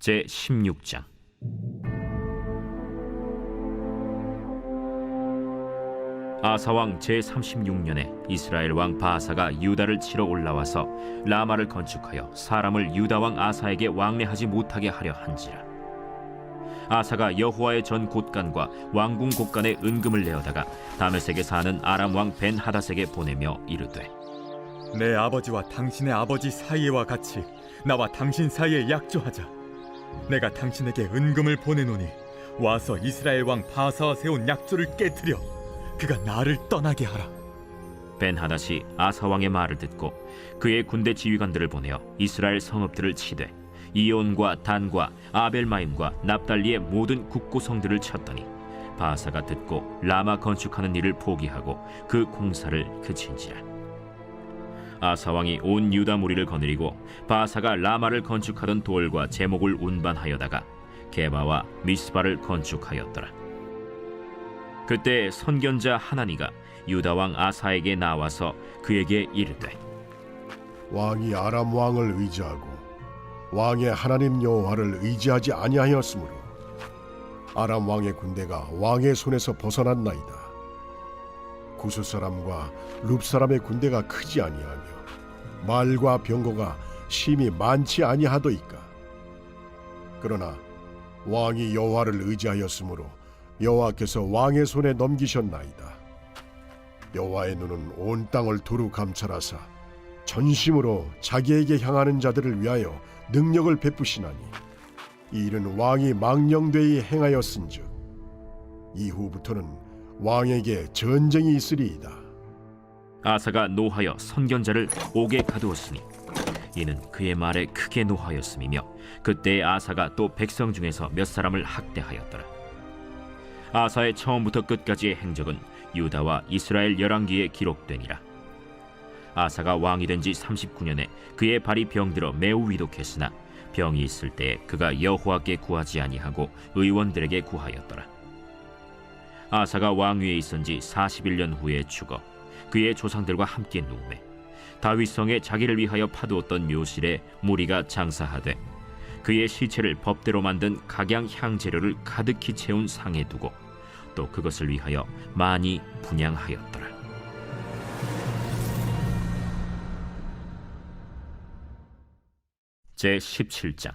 제 16장 아사왕 제 36년에 이스라엘 왕 바하사가 유다를 치러 올라와서 라마를 건축하여 사람을 유다 왕 아사에게 왕래하지 못하게 하려 한지라 아사가 여호와의 전 곳간과 왕궁 곳간에 은금을 내어다가 다메섹에 사는 아람 왕 벤 하닷에게 보내며 이르되 내 아버지와 당신의 아버지 사이와 같이 나와 당신 사이에 약조하자. 내가 당신에게 은금을 보내노니 와서 이스라엘 왕 바사와 세운 약조를 깨뜨려 그가 나를 떠나게 하라. 벤 하닷이 아사 왕의 말을 듣고 그의 군대 지휘관들을 보내어 이스라엘 성읍들을 치되 이온과 단과 아벨마임과 납달리의 모든 국고성들을 쳤더니 바사가 듣고 라마 건축하는 일을 포기하고 그 공사를 그친지라 아사 왕이 온 유다 무리를 거느리고 바사가 라마를 건축하던 돌과 제목을 운반하여다가 게바와 미스바를 건축하였더라 그때 선견자 하나니가 유다 왕 아사에게 나와서 그에게 이르되 왕이 아람 왕을 의지하고 왕의 하나님 여호와를 의지하지 아니하였으므로 아람 왕의 군대가 왕의 손에서 벗어났나이다. 구스 사람과 룹 사람의 군대가 크지 아니하며 말과 병거가 심히 많지 아니하도이까. 그러나 왕이 여호와를 의지하였으므로 여호와께서 왕의 손에 넘기셨나이다. 여호와의 눈은 온 땅을 두루 감찰하사 전심으로 자기에게 향하는 자들을 위하여 능력을 베푸시나니 이 일은 왕이 망령되이 행하였은즉 이후부터는 왕에게 전쟁이 있으리이다. 아사가 노하여 선견자를 옥에 가두었으니 이는 그의 말에 크게 노하였음이며 그때 아사가 또 백성 중에서 몇 사람을 학대하였더라. 아사의 처음부터 끝까지의 행적은 유다와 이스라엘 열왕기에 기록되니라. 아사가 왕이 된 지 39년에 그의 발이 병들어 매우 위독했으나 병이 있을 때에 그가 여호와께 구하지 아니하고 의원들에게 구하였더라. 아사가 왕위에 있은 지 41년 후에 죽어 그의 조상들과 함께 누우매 다윗성에 자기를 위하여 파두었던 묘실에 무리가 장사하되 그의 시체를 법대로 만든 각양 향재료를 가득히 채운 상에 두고 또 그것을 위하여 많이 분양하였더라. 제 17장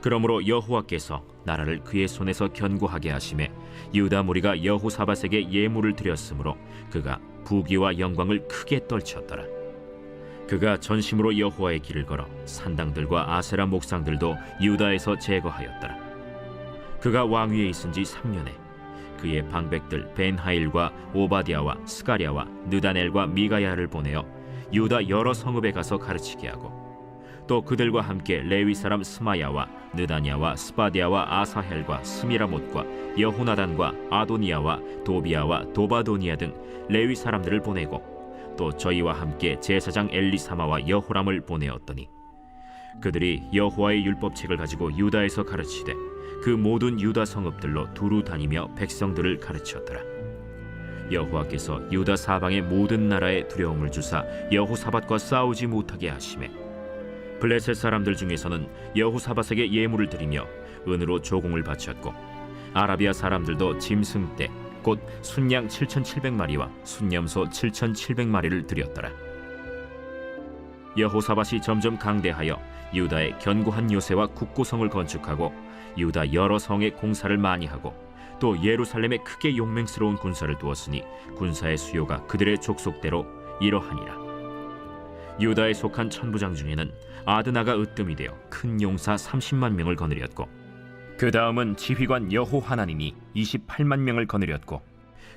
그러므로 여호와께서 나라를 그의 손에서 견고하게 하심에 유다 무리가 여호사밧에게 예물을 드렸으므로 그가 부귀와 영광을 크게 떨쳤더라. 그가 전심으로 여호와의 길을 걸어 산당들과 아세라 목상들도 유다에서 제거하였더라. 그가 왕위에 있은 지 3년에 그의 방백들 벤하일과 오바디아와 스가랴와 느다넬과 미가야를 보내어 유다 여러 성읍에 가서 가르치게 하고 또 그들과 함께 레위 사람 스마야와 느다냐와 스바디아와 아사헬과 스미라못과 여호나단과 아도니아와 도비아와 도바도니아 등 레위 사람들을 보내고 또 저희와 함께 제사장 엘리사마와 여호람을 보내었더니 그들이 여호와의 율법책을 가지고 유다에서 가르치되 그 모든 유다 성읍들로 두루 다니며 백성들을 가르쳤더라. 여호와께서 유다 사방의 모든 나라에 두려움을 주사 여호사밧과 싸우지 못하게 하심에 블레셋 사람들 중에서는 여호사밧에게 예물을 드리며 은으로 조공을 바쳤고 아라비아 사람들도 짐승 떼곧 순양 7,700마리와 순념소 7,700마리를 드렸더라. 여호사밧이 점점 강대하여 유다의 견고한 요새와 국고성을 건축하고 유다 여러 성의 공사를 많이 하고 또 예루살렘에 크게 용맹스러운 군사를 두었으니 군사의 수요가 그들의 족속대로 이러하니라. 유다에 속한 천부장 중에는 아드나가 으뜸이 되어 큰 용사 30만 명을 거느렸고 그 다음은 지휘관 여호 하나님이 28만 명을 거느렸고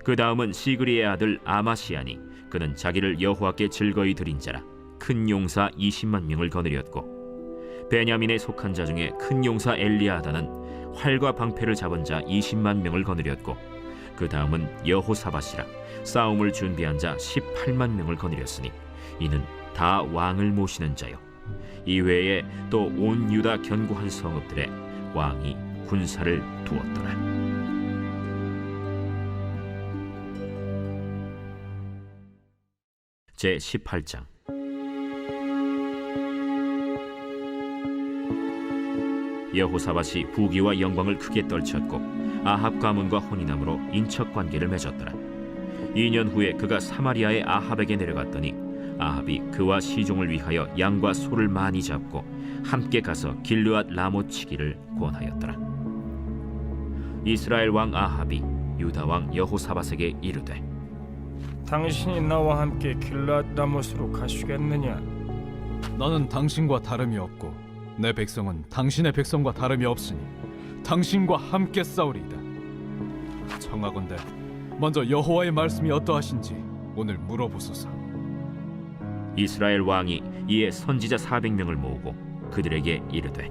그 다음은 시그리의 아들 아마시아니 그는 자기를 여호와께 즐거이 드린 자라 큰 용사 20만 명을 거느렸고 베냐민에 속한 자 중에 큰 용사 엘리아다는 활과 방패를 잡은 자 20만 명을 거느렸고 그 다음은 여호사밧이라 싸움을 준비한 자 18만 명을 거느렸으니 이는 다 왕을 모시는 자요 이외에 또 온 유다 견고한 성읍들에 왕이 군사를 두었더라. 제 18장 여호사밧이 부귀와 영광을 크게 떨쳤고 아합 가문과 혼인함으로 인척 관계를 맺었더라. 2년 후에 그가 사마리아의 아합에게 내려갔더니 아합이 그와 시종을 위하여 양과 소를 많이 잡고 함께 가서 길르앗 라못 치기를 권하였더라. 이스라엘 왕 아합이 유다 왕 여호사밧에게 이르되 당신이 나와 함께 길랏 라못으로 가시겠느냐? 나는 당신과 다름이 없고 내 백성은 당신의 백성과 다름이 없으니 당신과 함께 싸우리이다. 청하건대 먼저 여호와의 말씀이 어떠하신지 오늘 물어보소서. 이스라엘 왕이 이에 선지자 400명을 모으고 그들에게 이르되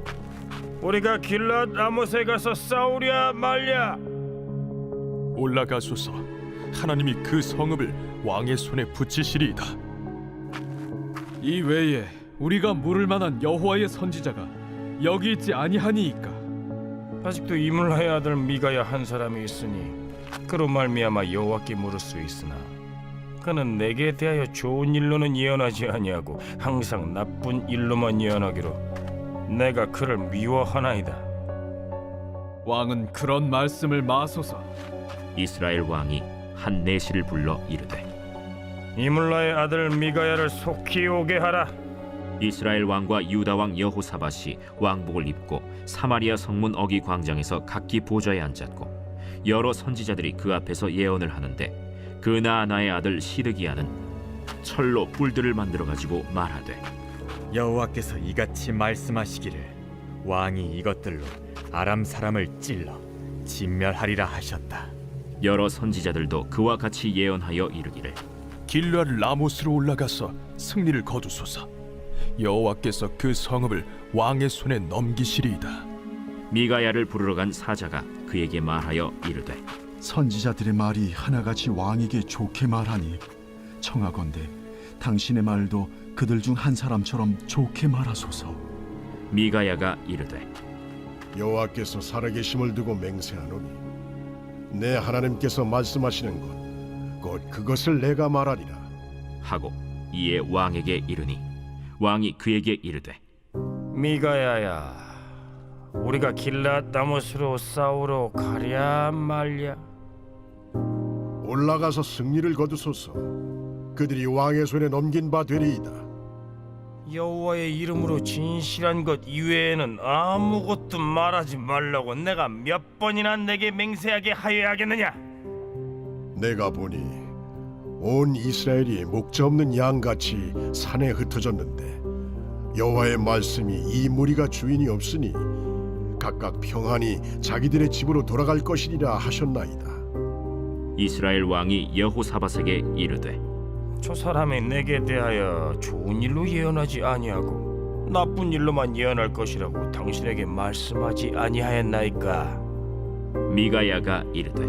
우리가 길랏 라못에 가서 싸우랴 말랴? 올라가소서 하나님이 그 성읍을 왕의 손에 붙이시리이다 이 외에 우리가 물을 만한 여호와의 선지자가 여기 있지 아니하니이까. 아직도 이물라의 아들 미가야 한 사람이 있으니 그로 말미암아 여호와께 물을 수 있으나 그는 내게 대하여 좋은 일로는 예언하지 아니하고 항상 나쁜 일로만 예언하기로 내가 그를 미워하나이다. 왕은 그런 말씀을 마소서. 이스라엘 왕이 한 내시를 불러 이르되 이물라의 아들 미가야를 속히 오게 하라. 이스라엘 왕과 유다 왕 여호사밧이 왕복을 입고 사마리아 성문 어기 광장에서 각기 보좌에 앉았고 여러 선지자들이 그 앞에서 예언을 하는데 그 나아나의 아들 시드기야는 철로 뿔들을 만들어 가지고 말하되 여호와께서 이같이 말씀하시기를 왕이 이것들로 아람 사람을 찔러 진멸하리라 하셨다. 여러 선지자들도 그와 같이 예언하여 이르기를 길르앗 라못으로 올라가서 승리를 거두소서 여호와께서 그 성읍을 왕의 손에 넘기시리이다 미가야를 부르러 간 사자가 그에게 말하여 이르되 선지자들의 말이 하나같이 왕에게 좋게 말하니 청하건대 당신의 말도 그들 중 한 사람처럼 좋게 말하소서. 미가야가 이르되 여호와께서 살아계심을 두고 맹세하노니 내 하나님께서 말씀하시는 것 곧 그것을 내가 말하리라 하고 이에 왕에게 이르니 왕이 그에게 이르되 미가야야, 우리가 길랏 라못으로 싸우러 가랴 말랴? 올라가서 승리를 거두소서. 그들이 왕의 손에 넘긴 바 되리이다. 여호와의 이름으로 진실한 것 이외에는 아무것도 말하지 말라고 내가 몇 번이나 내게 맹세하게 하여야겠느냐? 내가 보니 온 이스라엘이 목자 없는 양같이 산에 흩어졌는데 여호와의 말씀이 이 무리가 주인이 없으니 각각 평안히 자기들의 집으로 돌아갈 것이리라 하셨나이다 이스라엘 왕이 여호사밧에게 이르되 저 사람이 내게 대하여 좋은 일로 예언하지 아니하고 나쁜 일로만 예언할 것이라고 당신에게 말씀하지 아니하였나이까? 미가야가 이르되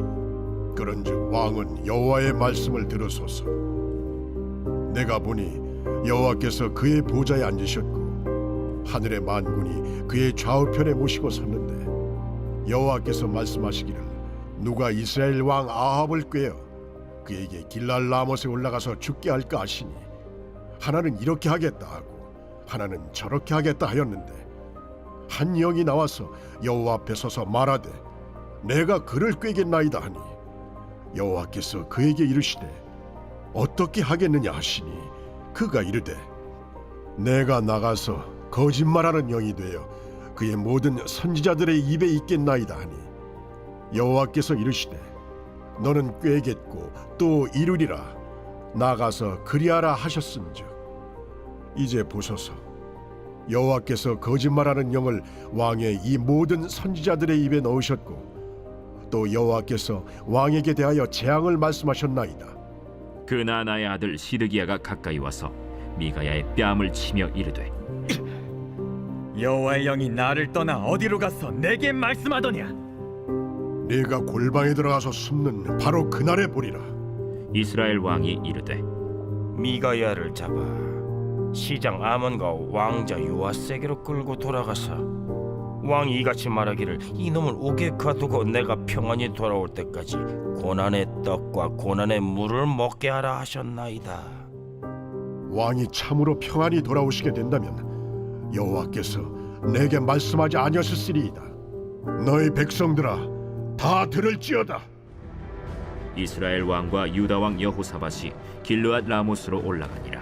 그런즉 왕은 여호와의 말씀을 들으소서. 내가 보니 여호와께서 그의 보좌에 앉으셨고 하늘의 만군이 그의 좌우편에 모시고 섰는데 여호와께서 말씀하시기를 누가 이스라엘 왕 아합을 꾀어 그에게 길랄 라못에 올라가서 죽게 할까 하시니 하나는 이렇게 하겠다 하고 하나는 저렇게 하겠다 하였는데 한 영이 나와서 여호와 앞에 서서 말하되 내가 그를 꾀겠나이다 하니 여호와께서 그에게 이르시되 어떻게 하겠느냐 하시니 그가 이르되 내가 나가서 거짓말하는 영이 되어 그의 모든 선지자들의 입에 있겠나이다 하니 여호와께서 이르시되 너는 꾀겠고 또 이루리라. 나가서 그리하라 하셨은즉 이제 보소서. 여호와께서 거짓말하는 영을 왕의 이 모든 선지자들의 입에 넣으셨고 또 여호와께서 왕에게 대하여 재앙을 말씀하셨나이다. 그나나의 아들 시드기야가 가까이 와서 미가야의 뺨을 치며 이르되 여호와의 영이 나를 떠나 어디로 가서 내게 말씀하더냐 네가 골방에 들어가서 숨는 바로 그날에 보리라. 이스라엘 왕이 이르되 미가야를 잡아 시장 아몬과 왕자 요아세게로 끌고 돌아가서 왕이 이같이 말하기를 이놈을 옥에 가두고 내가 평안히 돌아올 때까지 고난의 떡과 고난의 물을 먹게 하라 하셨나이다. 왕이 참으로 평안히 돌아오시게 된다면 여호와께서 내게 말씀하지 아니하셨으리이다. 너희 백성들아 다 들을지어다. 이스라엘 왕과 유다 왕 여호사밧이 길르앗 라모스로 올라가니라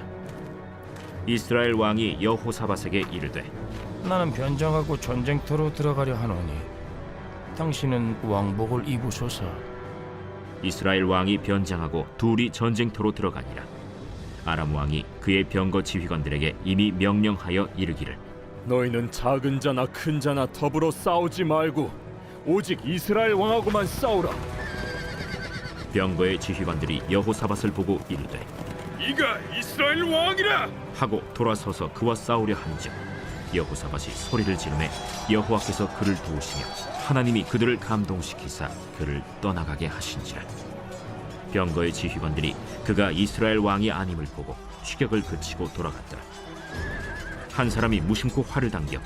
이스라엘 왕이 여호사밧에게 이르되 나는 변장하고 전쟁터로 들어가려 하노니 당신은 왕복을 입으소서. 이스라엘 왕이 변장하고 둘이 전쟁터로 들어가니라 아람 왕이 그의 병거 지휘관들에게 이미 명령하여 이르기를 너희는 작은 자나 큰 자나 더불어 싸우지 말고 오직 이스라엘 왕하고만 싸우라. 병거의 지휘관들이 여호사밧을 보고 이르되 이가 이스라엘 왕이라. 하고 돌아서서 그와 싸우려 한즉 여호사밧이 소리를 지르매 여호와께서 그를 도우시며 하나님이 그들을 감동시키사 그를 떠나가게 하신지라 병거의 지휘관들이 그가 이스라엘 왕이 아님을 보고 추격을 그치고 돌아갔더라 한 사람이 무심코 활을 당겨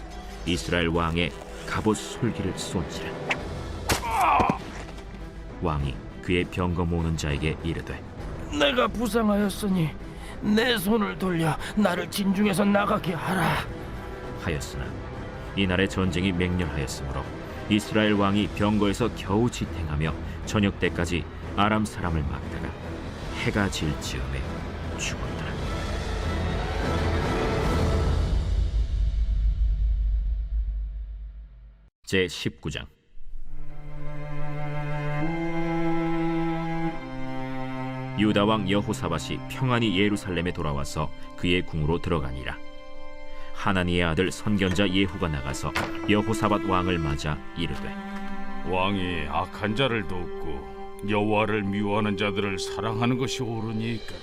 이스라엘 왕의 갑옷 솔기를 쏜지라 왕이 그의 병거 모는 자에게 이르되 내가 부상하였으니 내 손을 돌려 나를 진중에서 나가게 하라. 하였으나 이날의 전쟁이 맹렬하였으므로 이스라엘 왕이 병거에서 겨우 지탱하며 저녁 때까지 아람 사람을 막다가 해가 질 즈음에 죽었더라. 제 19장 유다 왕 여호사밧이 평안히 예루살렘에 돌아와서 그의 궁으로 들어가니라. 하나니의 아들 선견자 예후가 나가서 여호사밧 왕을 맞아 이르되 왕이 악한 자를 돕고 여호와를 미워하는 자들을 사랑하는 것이 옳으니까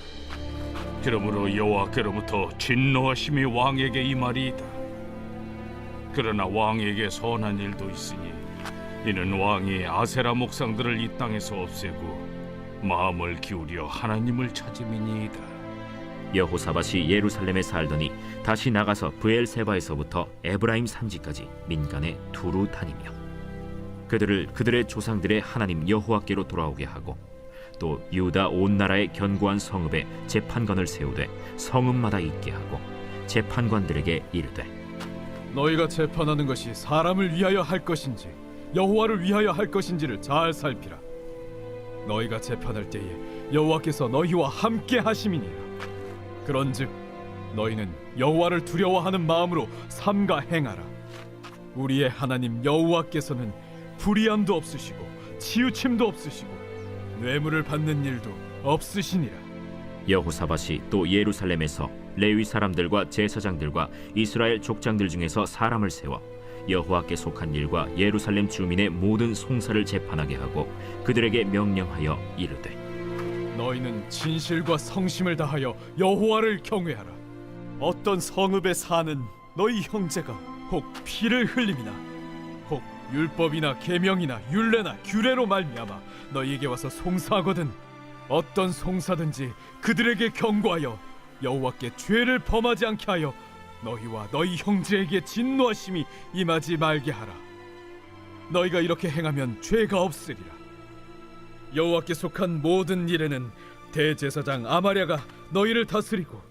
그러므로 여호와께로부터 진노하심이 왕에게 임하리이다 그러나 왕에게 선한 일도 있으니 이는 왕이 아세라 목상들을 이 땅에서 없애고 마음을 기울여 하나님을 찾음이니이다 여호사밧이 예루살렘에 살더니 다시 나가서 브엘세바에서부터 에브라임 산지까지 민간에 두루 다니며 그들을 그들의 조상들의 하나님 여호와께로 돌아오게 하고 또 유다 온 나라의 견고한 성읍에 재판관을 세우되 성읍마다 있게 하고 재판관들에게 이르되 너희가 재판하는 것이 사람을 위하여 할 것인지 여호와를 위하여 할 것인지를 잘 살피라. 너희가 재판할 때에 여호와께서 너희와 함께 하심이니라. 그런즉 너희는 여호와를 두려워하는 마음으로 삼가 행하라. 우리의 하나님 여호와께서는 불의함도 없으시고 치우침도 없으시고 뇌물을 받는 일도 없으시니라. 여호사밧이 또 예루살렘에서 레위 사람들과 제사장들과 이스라엘 족장들 중에서 사람을 세워 여호와께 속한 일과 예루살렘 주민의 모든 송사를 재판하게 하고 그들에게 명령하여 이르되 너희는 진실과 성심을 다하여 여호와를 경외하라. 어떤 성읍에 사는 너희 형제가 혹 피를 흘림이나 혹 율법이나 계명이나 율례나 규례로 말미암아 너희에게 와서 송사하거든 어떤 송사든지 그들에게 경고하여 여호와께 죄를 범하지 않게 하여 너희와 너희 형제에게 진노하심이 임하지 말게 하라. 너희가 이렇게 행하면 죄가 없으리라. 여호와께 속한 모든 일에는 대제사장 아마랴가 너희를 다스리고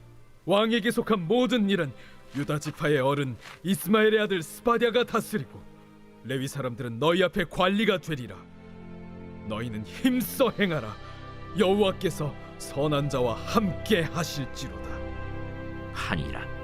왕에게 속한 모든 일은 유다 지파의 어른 이스마엘의 아들 스바디아가 다스리고 레위 사람들은 너희 앞에 관리가 되리라 너희는 힘써 행하라 여호와께서 선한 자와 함께 하실지로다 하니라